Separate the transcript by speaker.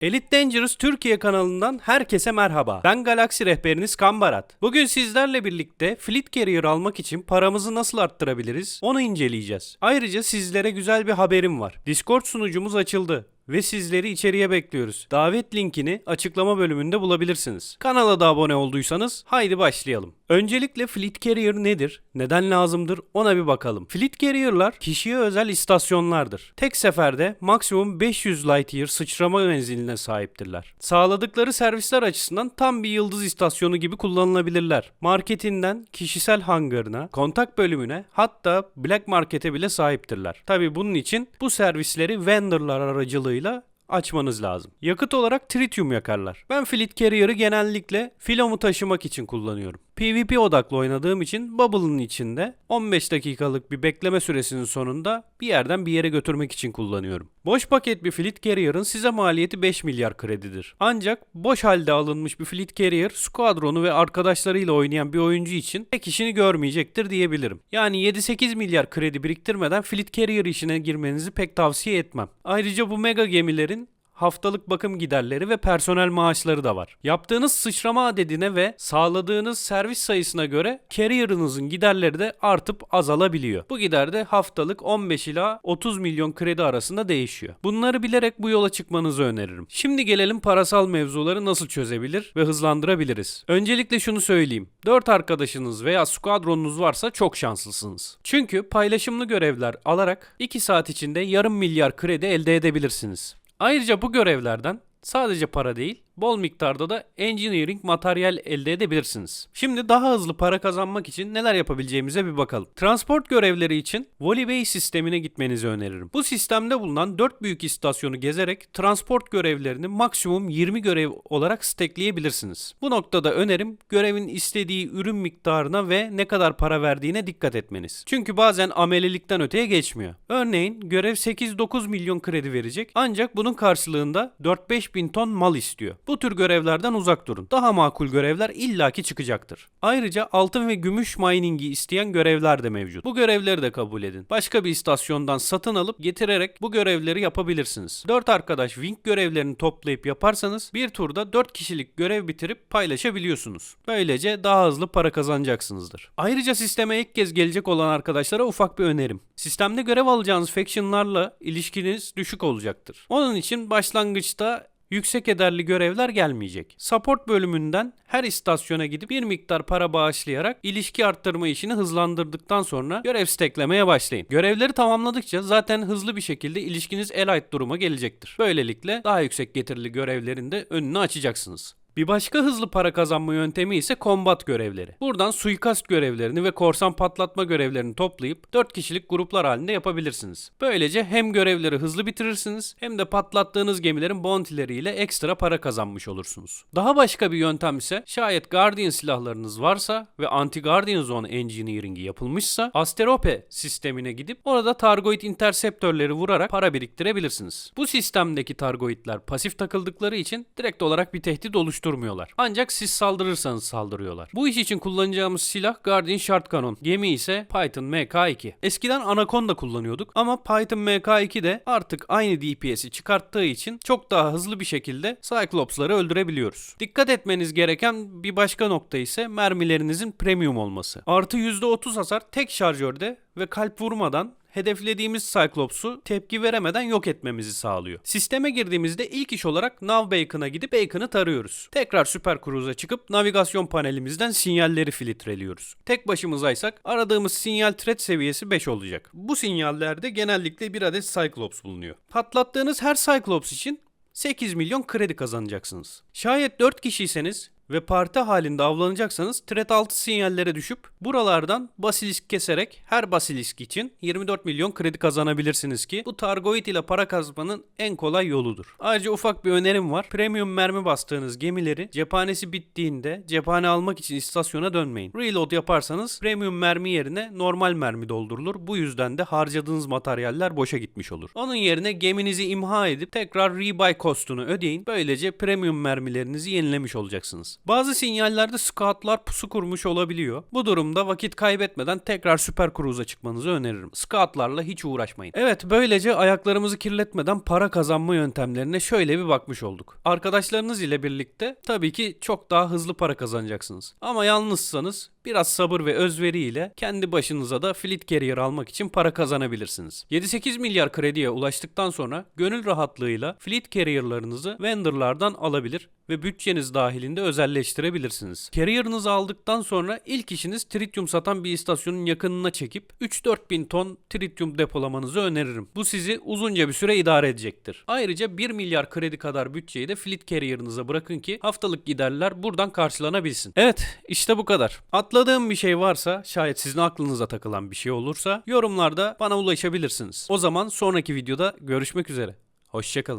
Speaker 1: Elite Dangerous Türkiye kanalından herkese merhaba. Ben Galaxy rehberiniz Kambarat. Bugün sizlerle birlikte Fleet Carrier almak için paramızı nasıl arttırabiliriz onu inceleyeceğiz. Ayrıca sizlere güzel bir haberim var. Discord sunucumuz açıldı ve sizleri içeriye bekliyoruz. Davet linkini açıklama bölümünde bulabilirsiniz. Kanala da abone olduysanız haydi başlayalım. Öncelikle Fleet Carrier nedir? Neden lazımdır? Ona bir bakalım. Fleet Carrier'lar kişiye özel istasyonlardır. Tek seferde maksimum 500 light year sıçrama menziline sahiptirler. Sağladıkları servisler açısından tam bir yıldız istasyonu gibi kullanılabilirler. Marketinden kişisel hangarına, kontak bölümüne hatta black markete bile sahiptirler. Tabi bunun için bu servisleri vendorlar aracılığıyla açmanız lazım. Yakıt olarak tritium yakarlar. Ben Fleet Carrier'ı genellikle filomu taşımak için kullanıyorum. PvP odaklı oynadığım için Bubble'ın içinde 15 dakikalık bir bekleme süresinin sonunda bir yerden bir yere götürmek için kullanıyorum. Boş paket bir Fleet Carrier'ın size maliyeti 5 milyar kredidir. Ancak boş halde alınmış bir Fleet Carrier, Squadron'u ve arkadaşlarıyla oynayan bir oyuncu için tek işini görmeyecektir diyebilirim. Yani 7-8 milyar kredi biriktirmeden Fleet Carrier işine girmenizi pek tavsiye etmem. Ayrıca bu mega gemilerin haftalık bakım giderleri ve personel maaşları da var. Yaptığınız sıçrama adedine ve sağladığınız servis sayısına göre carrier'ınızın giderleri de artıp azalabiliyor. Bu gider de haftalık 15 ila 30 milyon kredi arasında değişiyor. Bunları bilerek bu yola çıkmanızı öneririm. Şimdi gelelim parasal mevzuları nasıl çözebilir ve hızlandırabiliriz. Öncelikle şunu söyleyeyim. 4 arkadaşınız veya squadronunuz varsa çok şanslısınız. Çünkü paylaşımlı görevler alarak 2 saat içinde yarım milyar kredi elde edebilirsiniz. Ayrıca bu görevlerden sadece para değil, bol miktarda da engineering materyal elde edebilirsiniz. Şimdi daha hızlı para kazanmak için neler yapabileceğimize bir bakalım. Transport görevleri için Volibey sistemine gitmenizi öneririm. Bu sistemde bulunan 4 büyük istasyonu gezerek transport görevlerini maksimum 20 görev olarak stackleyebilirsiniz. Bu noktada önerim görevin istediği ürün miktarına ve ne kadar para verdiğine dikkat etmeniz. Çünkü bazen amelelikten öteye geçmiyor. Örneğin görev 8-9 milyon kredi verecek ancak bunun karşılığında 4-5 bin ton mal istiyor. Bu tür görevlerden uzak durun. Daha makul görevler illaki çıkacaktır. Ayrıca altın ve gümüş mining'i isteyen görevler de mevcut. Bu görevleri de kabul edin. Başka bir istasyondan satın alıp getirerek bu görevleri yapabilirsiniz. 4 arkadaş Wing görevlerini toplayıp yaparsanız bir turda 4 kişilik görev bitirip paylaşabiliyorsunuz. Böylece daha hızlı para kazanacaksınızdır. Ayrıca sisteme ilk kez gelecek olan arkadaşlara ufak bir önerim. Sistemde görev alacağınız factionlarla ilişkiniz düşük olacaktır. Onun için başlangıçta yüksek ederli görevler gelmeyecek. Support bölümünden her istasyona gidip bir miktar para bağışlayarak ilişki arttırma işini hızlandırdıktan sonra görev steklemeye başlayın. Görevleri tamamladıkça zaten hızlı bir şekilde ilişkiniz elite duruma gelecektir. Böylelikle daha yüksek getirili görevlerin de önünü açacaksınız. Bir başka hızlı para kazanma yöntemi ise kombat görevleri. Buradan suikast görevlerini ve korsan patlatma görevlerini toplayıp 4 kişilik gruplar halinde yapabilirsiniz. Böylece hem görevleri hızlı bitirirsiniz hem de patlattığınız gemilerin bounty'leriyle ekstra para kazanmış olursunuz. Daha başka bir yöntem ise şayet Guardian silahlarınız varsa ve Anti-Guardian Zone Engineering'i yapılmışsa Asterope sistemine gidip orada Targoid interceptörleri vurarak para biriktirebilirsiniz. Bu sistemdeki Targoidler pasif takıldıkları için direkt olarak bir tehdit oluşturmuyorlar. Ancak siz saldırırsanız saldırıyorlar. Bu iş için kullanacağımız silah Guardian Cannon. Gemi ise Python MK2. Eskiden Anaconda kullanıyorduk ama Python MK2 de artık aynı DPS'i çıkarttığı için çok daha hızlı bir şekilde Cyclops'ları öldürebiliyoruz. Dikkat etmeniz gereken bir başka nokta ise mermilerinizin premium olması. Artı %30 hasar tek şarjörde ve kalp vurmadan hedeflediğimiz Cyclops'u tepki veremeden yok etmemizi sağlıyor. Sisteme girdiğimizde ilk iş olarak Nav Beacon'a gidip Beacon'ı tarıyoruz. Tekrar Super Cruise'a çıkıp navigasyon panelimizden sinyalleri filtreliyoruz. Tek başımızaysak aradığımız sinyal threat seviyesi 5 olacak. Bu sinyallerde genellikle bir adet Cyclops bulunuyor. Patlattığınız her Cyclops için 8 milyon kredi kazanacaksınız. Şayet 4 kişiyseniz ve parti halinde avlanacaksanız threat altı sinyallere düşüp buralardan basilisk keserek her basilisk için 24 milyon kredi kazanabilirsiniz ki bu Targoid ile para kazanmanın en kolay yoludur. Ayrıca ufak bir önerim var. Premium mermi bastığınız gemileri cephanesi bittiğinde cephane almak için istasyona dönmeyin. Reload yaparsanız premium mermi yerine normal mermi doldurulur. Bu yüzden de harcadığınız materyaller boşa gitmiş olur. Onun yerine geminizi imha edip tekrar rebuy cost'unu ödeyin. Böylece premium mermilerinizi yenilemiş olacaksınız. Bazı sinyallerde scoutlar pusu kurmuş olabiliyor. Bu durumda vakit kaybetmeden tekrar süper cruise'a çıkmanızı öneririm. Scoutlarla hiç uğraşmayın. Evet böylece ayaklarımızı kirletmeden para kazanma yöntemlerine şöyle bir bakmış olduk. Arkadaşlarınız ile birlikte tabii ki çok daha hızlı para kazanacaksınız. Ama yalnızsanız biraz sabır ve özveri ile kendi başınıza da fleet carrier almak için para kazanabilirsiniz. 7-8 milyar krediye ulaştıktan sonra gönül rahatlığıyla fleet carrier'larınızı vendorlardan alabilir ve bütçeniz dahilinde özelleştirebilirsiniz. Carrier'ınızı aldıktan sonra ilk işiniz tritium satan bir istasyonun yakınına çekip 3-4 bin ton tritium depolamanızı öneririm. Bu sizi uzunca bir süre idare edecektir. Ayrıca 1 milyar kredi kadar bütçeyi de fleet carrier'ınıza bırakın ki haftalık giderler buradan karşılanabilsin. Evet işte bu kadar. Atladığım bir şey varsa şayet sizin aklınıza takılan bir şey olursa yorumlarda bana ulaşabilirsiniz. O zaman sonraki videoda görüşmek üzere. Hoşçakalın.